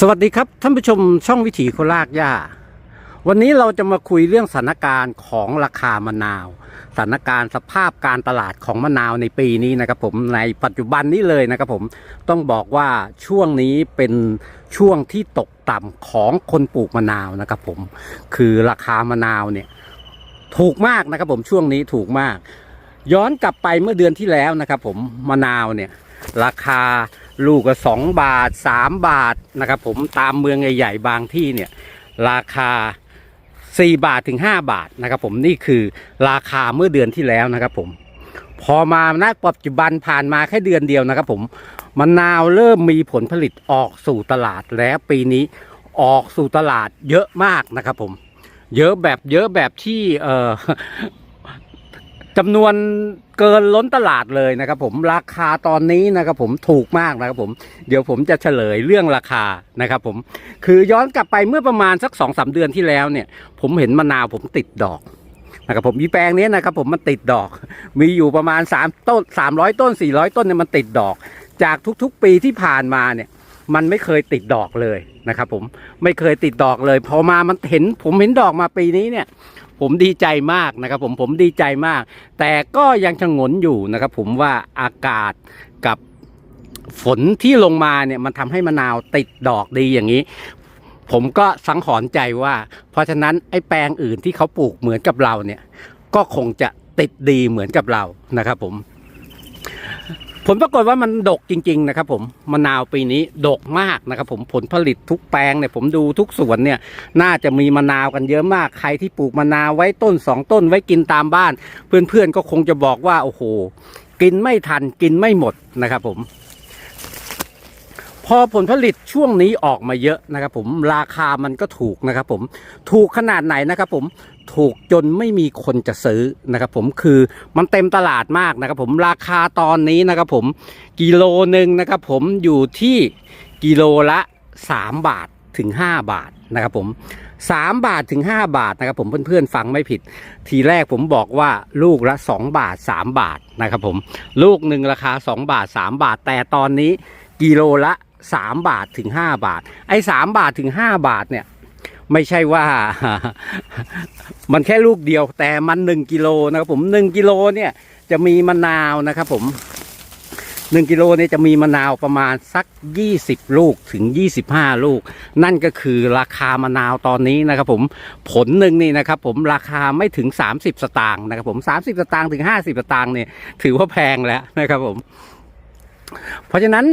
สวัสดีครับ ท่านผู้ชมช่องวิถีโคราชย่า วันนี้เราจะมาคุยเรื่องสถานการณ์ของราคามะนาว สถานการณ์สภาพการตลาดของมะนาวในปีนี้นะครับผมในปัจจุบันนี้เลยนะครับผมต้องบอกว่าช่วงนี้เป็นช่วงที่ตกต่ำของคนปลูกมะนาวนะครับผมคือราคามะนาวเนี่ยถูกมากนะครับผมช่วงนี้ถูกมาก ย้อนกลับไปเมื่อเดือนที่แล้วนะครับผมมะนาวเนี่ยราคา ลูกละสองบาทสามบาทนะครับผมตามเมืองใหญ่ๆบางที่เนี่ยราคา 4 บาทถึง 5 บาทนะครับผมนี่คือราคาเมื่อเดือนที่แล้วนะครับผมพอมาณปัจจุบันผ่านมาแค่เดือนเดียวนะครับผมมะนาวเริ่มมีผลผลิตออกสู่ตลาดแล้วปีนี้ออกสู่ตลาดเยอะมากนะครับผมเยอะแบบเยอะแบบที่เอ่อ จำนวนเกินล้นตลาดเลยนะครับผมราคาตอนนี้นะครับผมถูกมากนะครับผมเดี๋ยวผมจะเฉลยเรื่องราคานะครับผมคือย้อนกลับไปเมื่อประมาณสักสองสาเดือนที่แล้วเนี่ย ผมเห็นมะนาวผมติดดอกนะครับผมมีแปลงนี้นะครับผมมันติดดอก มีอยู่ประมาณ3ต้น300 ต้น 400 ต้นเนี่ยมันติดดอก จากทุกๆปีที่ผ่านมาเนี่ยมันไม่เคยติดดอกเลยนะครับผมไม่เคยติดดอกเลยพอมามันเห็นผมเห็นดอกมาปีนี้เนี่ย ผมดีใจมากนะครับผมผมดีใจมาก แต่ก็ยังชะงนอยู่นะครับผมว่าอากาศกับฝนที่ลงมาเนี่ยมันทำให้มะนาวติดดอกดีอย่างนี้ ผมก็สังหรณ์ใจว่า เพราะฉะนั้นไอ้แปลงอื่นที่เขาปลูกเหมือนกับเราเนี่ยก็คงจะติดดีเหมือนกับเรานะครับผม ผลปรากฏว่ามันดกจริง ๆ นะครับ ผมมะนาวปีนี้ดกมากนะครับ ผมผลผลิตทุกแปลงเนี่ยผมดูทุกสวนเนี่ย น่าจะมีมะนาวกันเยอะมากใครที่ปลูกมะนาวไว้ต้นสองต้นไว้กินตามบ้าน เพื่อนๆก็คงจะบอกว่าโอ้โห กินไม่ทันกินไม่หมดนะครับ ผม พอผลผลิตช่วงนี้ออกมาเยอะนะครับผมราคามันก็ถูกนะครับผมถูกขนาดไหนนะครับผมถูกจนไม่มีคนจะซื้อนะครับผมคือมันเต็มตลาดมากนะครับผมราคาตอนนี้นะครับผมกิโลหนึ่งนะครับผมอยู่ที่กิโลละ 3 บาทถึง 5 บาทนะครับผม3บาทถึง 5 บาทนะครับผมเพื่อนๆฟังไม่ผิด ทีแรกผมบอกว่าลูกละ 2 บาท 3 บาทนะครับผมลูกหนึ่งราคา 2 บาท 3 บาท แต่ตอนนี้กิโลละ 3 บาทถึง 5 บาท ไอ้3บาทถึง 5 บาทเนี่ย ไม่ใช่ว่า มันแค่ลูกเดียวแต่มัน 1กิโลนะครับผม 1 กิโลเนี่ยจะมีมะนาวนะครับผม 1กิโลเนี่ยจะมีมะนาวประมาณสัก 20 ลูกถึง 25 ลูก นั่นก็คือราคามะนาวตอนนี้นะครับผมผลหนึ่งนี่นะครับผมราคาไม่ถึง 30 สตางค์นะครับผม 30 สตางค์ถึง 50 สตางค์เนี่ยถือว่าแพงแล้วนะครับผม เพราะฉะนั้น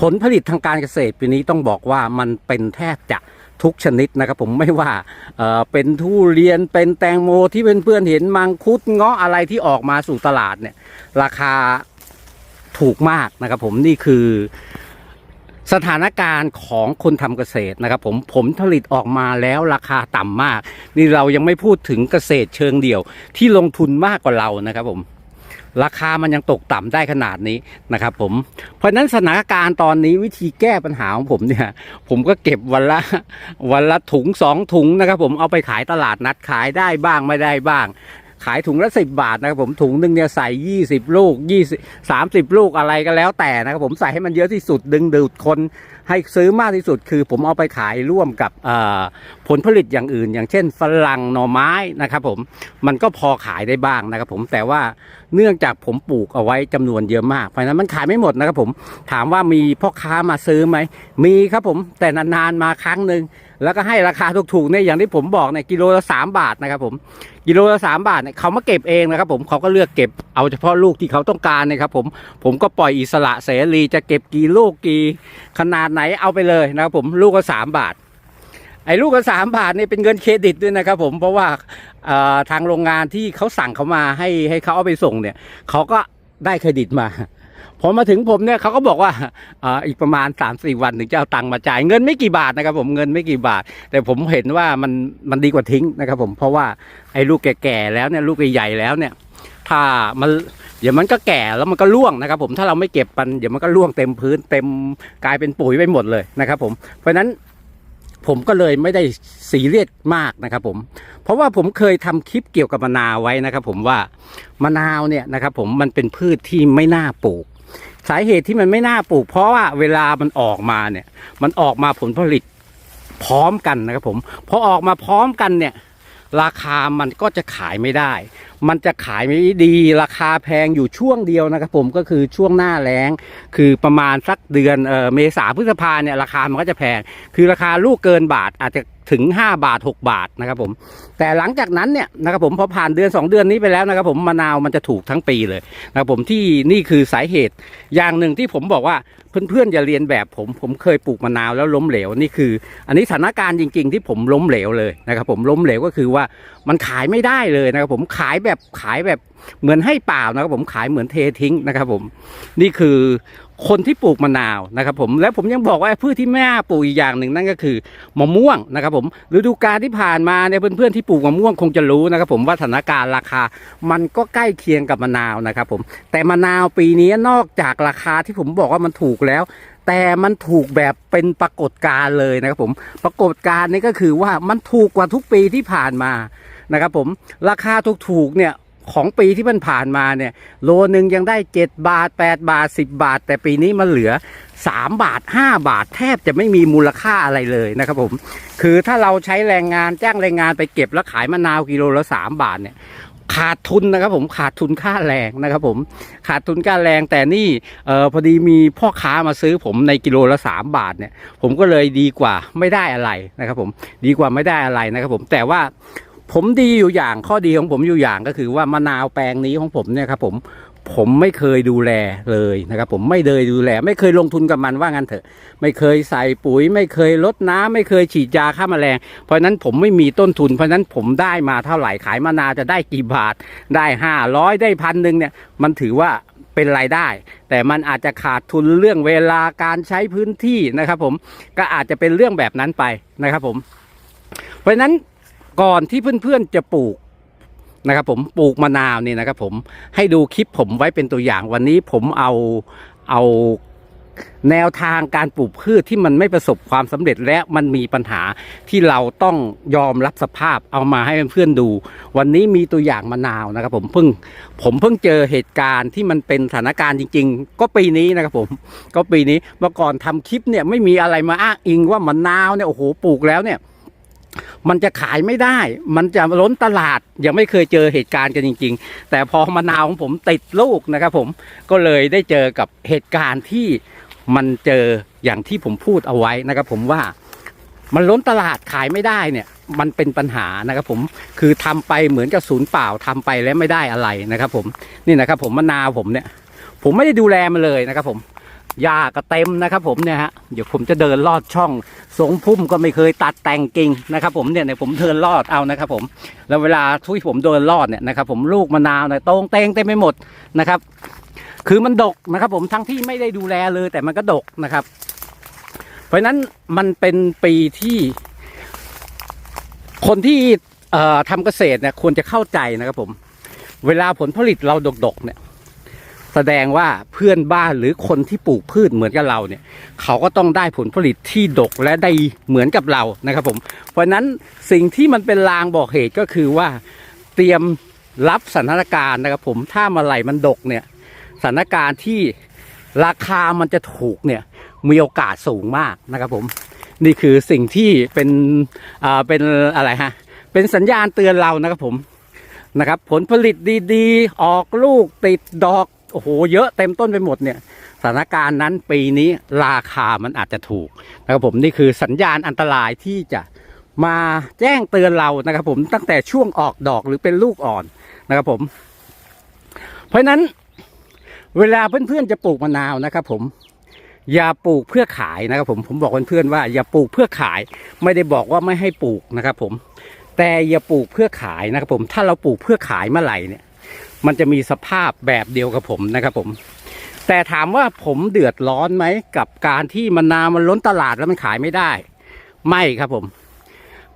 ผลผลิตทางการเกษตรปีนี้ต้องบอกว่ามันเป็นแทบจะทุกชนิดนะครับผมไม่ว่าเเป็นทุเรียนเป็นแตงโมที่เพื่อนๆเห็นมังคุดเงาะอะไรที่ออกมาสู่ตลาดเนี่ยราคาถูกมากนะครับผมนี่คือสถานการณ์ของคนทำเกษตรนะครับผมผมผลิตออกมาแล้วราคาต่ำมาก นี่เรายังไม่พูดถึงเกษตรเชิงเดี่ยวที่ลงทุนมากกว่าเรานะครับผม ราคามันยังตกต่ำได้ขนาดนี้นะครับผมเพราะฉะนั้นสถานการณ์ตอนนี้วิธีแก้ปัญหาของผมเนี่ย ผมก็เก็บวันละวันละถุงสองถุงนะครับ ผมเอาไปขายตลาดนัดขายได้บ้างไม่ได้บ้าง ขายถุงละสิบบาทนะครับผมถุงหนึ่งเนี่ยใส่ยี่สิบลูกยี่สิบสามสิบลูกอะไรก็แล้วแต่นะครับผมใส่ให้มันเยอะที่สุดดึงดูดคนให้ซื้อมากที่สุดคือผมเอาไปขายร่วมกับผลผลิตอย่างอื่น อย่างเช่นฝรั่งหน่อไม้นะครับผมมันก็พอขายได้บ้างนะครับผมแต่ว่า เนื่องจากผมปลูกเอาไว้จำนวนเยอะมาก เพราะฉะนั้นมันขายไม่หมดนะครับผม ถามว่ามีพ่อค้ามาซื้อไหม มีครับผม แต่นานๆมาครั้งหนึ่ง แล้วก็ให้ราคาถูกๆเนี่ยอย่างที่ผมบอกเนี่ยกิโลละสามบาทนะครับผม กิโลละสามบาทเนี่ยเขามาเก็บเองนะครับผมเขาก็เลือกเก็บเอาเฉพาะลูกที่เขาต้องการนะครับผม ผมก็ปล่อยอิสระเสรีจะเก็บกี่ลูกกี่ขนาดไหนเอาไปเลยนะครับผม ลูกละสามบาท ไอ้ลูกละสามบาทเนี่ยเป็นเงินเครดิตด้วยนะครับผมเพราะว่าทางโรงงานที่เขาสั่งเขามาให้ให้เขาเอาไปส่งเนี่ยเขาก็ได้เครดิตมาพอมาถึงผมเนี่ยเขาก็บอกว่าอ่าอีกประมาณ3าสี่วันถึงจะเอาตังค์มาจ่ายเงินไม่กี่บาทนะครับผมเงินไม่กี่บาท แต่ผมเห็นว่ามันมันดีกว่าทิ้งนะครับผมเพราะว่าไอ้ลูกแก่ๆแล้วเนี่ยลูกใหญ่ๆแล้วเนี่ย ถ้ามันเดี๋ยวมันก็แก่แล้วมันก็ร่วงนะครับ ผมถ้าเราไม่เก็บมันเดี๋ยวมันก็ร่วงเต็มพื้นเต็มกลายเป็นปุ๋ยไปหมดเลยนะครับผมเพราะฉะนั้น ผมก็เลยไม่ได้ซีเรียสมากนะครับผมเพราะว่าผมเคยทำคลิปเกี่ยวกับมะนาวไว้นะครับ ผมว่ามะนาวเนี่ยนะครับผมมันเป็นพืชที่ไม่น่าปลูก สาเหตุที่มันไม่น่าปลูก เพราะว่าเวลามันออกมาเนี่ย มันออกมาผลผลิตพร้อมกันนะครับผมพอออกมาพร้อมกันเนี่ย ราคามันก็จะขายไม่ได้ มันจะขายไม่ดีราคาแพงอยู่ช่วงเดียวนะครับผมก็คือช่วงหน้าแล้ง คือประมาณสักเดือนเออเมษาพฤษภาเนี่ยราคามันก็จะแพง คือราคาลูกเกินบาทอาจจะถึง 5 บาท 6 บาทนะครับผม แต่หลังจากนั้นเนี่ยนะครับผมพอผ่านเดือน 2 เดือนนี้ไปแล้วนะครับผมมะนาวมันจะถูกทั้งปีเลยนะครับผมที่นี่คือสาเหตุอย่างหนึ่งที่ผมบอกว่าเพื่อนๆอย่าเรียนแบบผมผมเคยปลูกมะนาวแล้วล้มเหลวนี่คือ อันนี้สถานการณ์จริง ๆ ที่ผมล้มเหลวเลยนะครับผมล้มเหลวก็คือว่ามันขายไม่ได้เลยนะครับผมขายแบบขายแบบเหมือนให้เปล่านะครับผมขายเหมือนเททิ้งนะครับผมนี่คือคนที่ปลูกมะนาวนะครับผมแล้วผมยังบอกว่าพืชที่แม่ปลูกอีกอย่างหนึ่งนั่นก็คือมะม่วงนะครับผมฤดูกาลที่ผ่านมาเนี่ยเพื่อนๆที่ปลูกมะม่วงคงจะรู้นะครับผมว่าสถานการณ์ราคา มันก็ใกล้เคียงกับมะนาวนะครับผมแต่มะนาวปีนี้นอกจากราคาที่ผมบอกว่ามันถูกแล้ว แต่มันถูกแบบเป็นปรากฏการณ์เลยนะครับผมปรากฏการณ์นี้ก็คือว่ามันถูกกว่าทุกปีที่ผ่านมานะครับผมราคาถูกๆเนี่ยของปีที่มันผ่านมาเนี่ยโลนึงยังได้ 7 บาท 8 บาท 10 บาท แต่ปีนี้มันเหลือ 3 บาท 5 บาท แทบจะไม่มีมูลค่าอะไรเลยนะครับผม คือถ้าเราใช้แรงงานจ้างแรงงานไปเก็บแล้วขายมะนาวกิโลละ 3 บาทเนี่ย ขาดทุนนะครับผมขาดทุนค่าแรงนะครับผมขาดทุนค่าแรงแต่นี่เออพอดีมีพ่อค้ามาซื้อผมในกิโลละ 3 บาทเนี่ย ผมก็เลยดีกว่าไม่ได้อะไรนะครับผมดีกว่าไม่ได้อะไรนะครับผมแต่ว่าผมดีอยู่อย่างข้อดีของผมอยู่อย่างก็คือว่ามะนาวแปลงนี้ของผมเนี่ยครับผม ผมไม่เคยดูแลเลยนะครับ ผมไม่เลยดูแล ไม่เคยลงทุนกับมันว่างั้นเถอะ ไม่เคยใส่ปุ๋ย ไม่เคยลดน้ำไม่เคยฉีดยาฆ่าแมลง เพราะนั้นผมไม่มีต้นทุน เพราะนั้นผมได้มาเท่าไหร่ขายมะนาวจะได้กี่บาท ได้ห้าร้อยได้พันหนึ่งเนี่ยมันถือว่าเป็นรายได้ แต่มันอาจจะขาดทุนเรื่องเวลาการใช้พื้นที่นะครับ ผมก็อาจจะเป็นเรื่องแบบนั้นไปนะครับ ผม เพราะนั้นก่อนที่เพื่อนๆจะปลูก นะครับผมปลูกมะนาวนี่นะครับผมให้ดูคลิปผมไว้เป็นตัวอย่างวันนี้ผมเอาเอาแนวทางการปลูกพืชที่มันไม่ประสบความสำเร็จและมันมีปัญหาที่เราต้องยอมรับสภาพเอามาให้เพื่อนๆดู วันนี้มีตัวอย่างมะนาวนะครับผมเพิ่งผมเพิ่งเจอเหตุการณ์ที่มันเป็นสถานการณ์จริง ๆ ก็ปีนี้นะครับผมก็ปีนี้เมื่อก่อนทำคลิปเนี่ยไม่มีอะไรมาอ้างอิงว่ามะนาวเนี่ยโอ้โหปลูกแล้วเนี่ย มันจะขายไม่ได้ มันจะล้นตลาด ยังไม่เคยเจอเหตุการณ์กันจริง ๆ แต่พอมะนาวของผมติดลูกนะครับผมก็เลยได้เจอกับเหตุการณ์ที่มันเจออย่างที่ผมพูดเอาไว้นะครับผมว่ามันล้นตลาดขายไม่ได้เนี่ย มันเป็นปัญหานะครับผมคือทำไปเหมือนกับศูนย์เปล่าทำไปแล้วไม่ได้อะไรนะครับผมนี่นะครับผมมะนาวผมเนี่ย ผมไม่ได้ดูแลมันเลยนะครับผม หญ้าก็เต็มนะครับผมเนี่ยฮะเดี๋ยวผมจะเดินลอดช่อง สงพุ่มก็ไม่เคยตัดแต่งกิ่งนะครับผมเนี่ยเนี่ยผมเดินลอดเอานะครับผมแล้วเวลาที่ผมเดินลอดเนี่ยนะครับผมลูกมะนาวเนี่ยโตงเตงเต็มไปหมดนะครับ คือมันดกนะครับผมทั้งที่ไม่ได้ดูแลเลยแต่มันก็ดกนะครับ เพราะฉะนั้นมันเป็นปีที่ คนที่ทำเกษตรเนี่ยควรจะเข้าใจนะครับผม เวลาผลผลิตเราดกๆเนี่ย แสดงว่าเพื่อนบ้านหรือคนที่ปลูกพืชเหมือนกับเราเนี่ย เขาก็ต้องได้ผลผลิตที่ดกและได้เหมือนกับเรานะครับผมเพราะนั้นสิ่งที่มันเป็นลางบอกเหตุก็คือว่าเตรียมรับสถานการณ์นะครับผมถ้ามาไหลมันดกเนี่ยสถานการณ์ที่ราคามันจะถูกเนี่ยมีโอกาสสูงมากนะครับผมนี่คือสิ่งที่เป็นอ่าเป็นอะไรฮะเป็นสัญญาณเตือนเรานะครับผมนะครับผลผลิตดีๆ ออกลูกติดดอก โอ้โหเยอะเต็มต้นไปหมดเนี่ยสถานการณ์นั้นปีนี้ราคามันอาจจะถูกนะครับผมนี่คือสัญญาณอันตรายที่จะมาแจ้งเตือนเรานะครับผมตั้งแต่ช่วงออกดอกหรือเป็นลูกอ่อนนะครับผม เพราะนั้นเวลาเพื่อนๆจะปลูกมะนาวนะครับผมอย่าปลูกเพื่อขายนะครับผมผมบอกเพื่อนๆว่าอย่าปลูกเพื่อขาย ไม่ได้บอกว่าไม่ให้ปลูกนะครับผมแต่อย่าปลูกเพื่อขายนะครับผมถ้าเราปลูกเพื่อขายเมื่อไหร่เนี่ย มันจะมีสภาพแบบเดียวกับผมนะครับผม แต่ถามว่าผมเดือดร้อนไหมกับการที่มะนาวมันล้นตลาดแล้วมันขายไม่ได้ ไม่ครับผม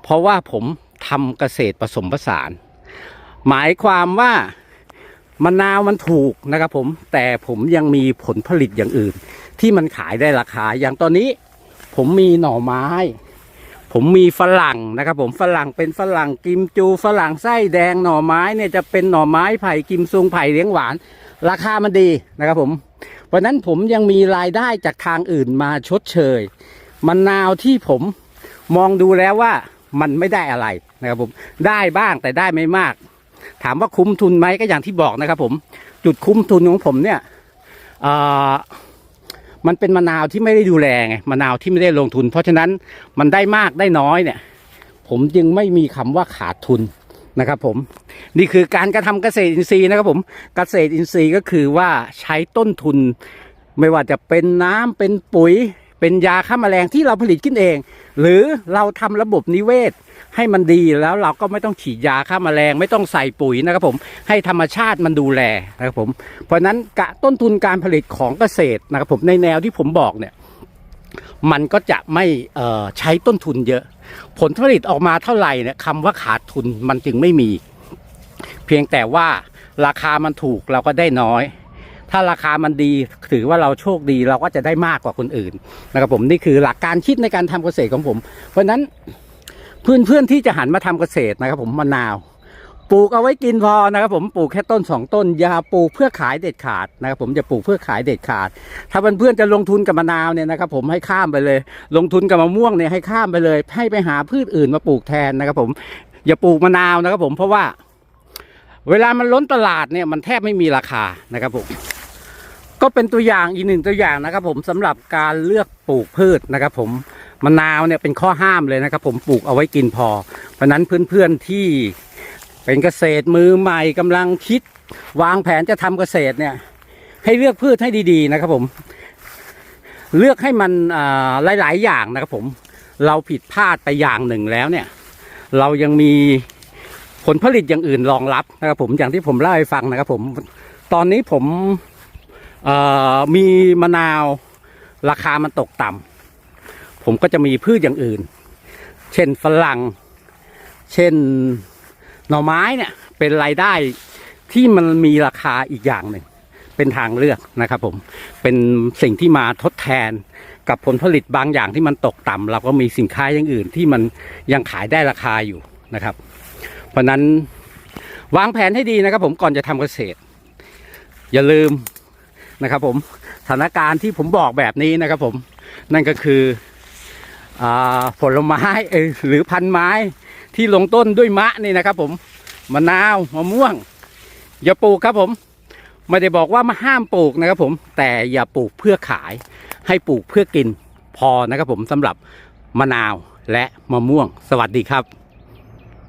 เพราะว่าผมทำเกษตรผสมผสาน หมายความว่ามะนาวมันถูกนะครับผมแต่ผมยังมีผลผลิตอย่างอื่น ที่มันขายได้ราคาอย่างตอนนี้ ผมมีหน่อไม้ ผมมีฝรั่งนะครับผมฝรั่งเป็นฝรั่งกิมจูฝรั่งไส้แดงหน่อไม้เนี่ยจะเป็นหน่อไม้ไผ่กิมซุงไผ่เลี้ยงหวาน ราคามันดีนะครับผมเพราะนั้นผมยังมีรายได้จากทางอื่นมาชดเชยมะนาวที่ผมมองดูแล้วว่ามันไม่ได้อะไรนะครับผมได้บ้างแต่ได้ไม่มาก ถามว่าคุ้มทุนไหมก็อย่างที่บอกนะครับผม จุดคุ้มทุนของผมเนี่ยอ่อ มันเป็นมะนาวที่ไม่ได้ดูแลไงมะนาวที่ไม่ได้ลงทุน เพราะฉะนั้นมันได้มากได้น้อยเนี่ย ผมจึงไม่มีคำว่าขาดทุนนะครับผมนี่คือการกระทำเกษตรอินทรีย์นะครับผมเกษตรอินทรีย์ก็คือว่าใช้ต้นทุน ไม่ว่าจะเป็นน้ำเป็นปุ๋ย เป็นยาฆ่าแมลงที่เราผลิตขึ้นเอง หรือเราทำระบบนิเวศ ให้มันดีแล้วเราก็ไม่ต้องฉีดยาฆ่าแมลงไม่ต้องใส่ปุ๋ยนะครับผมให้ธรรมชาติมันดูแลนะครับผมเพราะนั้นกะต้นทุนการผลิตของเกษตรนะครับผมในแนวที่ผมบอกเนี่ยมันก็จะไม่ใช้ต้นทุนเยอะ ผลผลิตออกมาเท่าไหร่เนี่ยคำว่าขาดทุนมันจึงไม่มี เพียงแต่ว่าราคามันถูกเราก็ได้น้อย ถ้าราคามันดีถือว่าเราโชคดีเราก็จะได้มากกว่าคนอื่นนะครับผมนี่คือหลักการคิดในการทำเกษตรของผม เพราะนั้น เพื่อนเพื่อนๆที่จะหันมาทำเกษตรนะครับผมมะนาวปลูกเอาไว้กินพอนะครับผมปลูกแค่ต้นสองต้นอย่าปลูกเพื่อขายเด็ดขาดนะครับผมจะปลูกเพื่อขายเด็ดขาด ถ้าเพื่อนๆจะลงทุนกับมะนาวเนี่ยนะครับผมให้ข้ามไปเลย ลงทุนกับมะม่วงเนี่ยให้ข้ามไปเลย ให้ไปหาพืชอื่นมาปลูกแทนนะครับผมอย่าปลูกมะนาวนะครับผมเพราะว่า เวลามันล้นตลาดเนี่ยมันแทบไม่มีราคานะครับผมก็เป็นตัวอย่างอีกหนึ่งตัวอย่างนะครับผมสำหรับการเลือกปลูกพืชนะครับผม มะนาวเนี่ยเป็นข้อห้ามเลยนะครับ ผมปลูกเอาไว้กินพอ เพราะนั้นเพื่อนๆที่เป็นเกษตรมือใหม่กำลังคิด วางแผนจะทำเกษตรเนี่ย ให้เลือกพืชให้ดีๆนะครับผม เลือกให้มันอ่าหลาย ๆ อย่างนะครับผม เราผิดพลาดไปอย่างหนึ่งแล้วเนี่ย เรายังมีผลผลิตอย่างอื่นรองรับนะครับผมอย่างที่ผมเล่าให้ฟังนะครับผมตอนนี้ผมเอ่อมีมะนาวราคามันตกต่ำ ผมก็จะมีพืชอย่างอื่น เช่นฝรั่ง เช่นหน่อไม้เนี่ยเป็นรายได้ที่มันมีราคาอีกอย่างหนึ่งเป็นทางเลือกนะครับผมเป็นสิ่งที่มาทดแทนกับผลผลิตบางอย่างที่มันตกต่ำเราก็มีสินค้าอย่างอื่นที่มันยังขายได้ราคาอยู่นะครับ เพราะนั้นวางแผนให้ดีนะครับ ผมก่อนจะทำเกษตร อย่าลืมนะครับ ผมสถานการณ์ที่ผมบอกแบบนี้นะครับ ผมนั่นก็คือ ผลไม้หรือพันไม้ที่ลงต้นด้วยมะนี่นะครับ ผมมะนาวมะม่วง อย่าปลูกครับผม ไม่ได้บอกว่ามาห้ามปลูกนะครับ ผมแต่อย่าปลูกเพื่อขาย ให้ปลูกเพื่อกินพอนะครับ ผมสำหรับมะนาวและมะม่วง สวัสดีครับ